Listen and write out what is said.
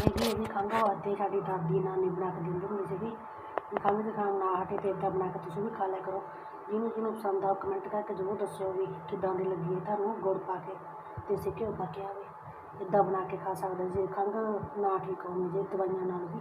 ਵੀ ਇਹਦੀ ਖੰਘ ਵਾਸਤੇ ਸਾਡੀ ਦਾਦੀ ਨਾਨੀ ਬਣਾ ਕੇ ਦਿੰਦੀ ਹੁੰਦੀ ਸੀਗੀ। ਵੀ ਖੰਘ ਜ਼ੁਕਾਮ ਨਾ ਹਟੇ ਤੇ ਇੱਦਾਂ ਬਣਾ ਕੇ ਤੁਸੀਂ ਵੀ ਖਾ ਲਿਆ ਕਰੋ। ਜਿਹਨੂੰ ਜਿਹਨੂੰ ਪਸੰਦ ਆ ਕਮੈਂਟ ਕਰਕੇ ਜ਼ਰੂਰ ਦੱਸਿਓ ਵੀ ਕਿੱਦਾਂ ਦੀ ਲੱਗੀ ਹੈ ਤੁਹਾਨੂੰ ਗੁੜ ਪਾ ਕੇ ਦੇਸੀ ਘਿਓ ਪਾ ਕੇ ਆਵੇ। ਇੱਦਾਂ ਬਣਾ ਕੇ ਖਾ ਸਕਦੇ ਜੇ ਖੰਘ ਨਾ ਠੀਕ ਹੋਣੀ ਜੇ ਦਵਾਈਆਂ ਨਾਲ ਵੀ।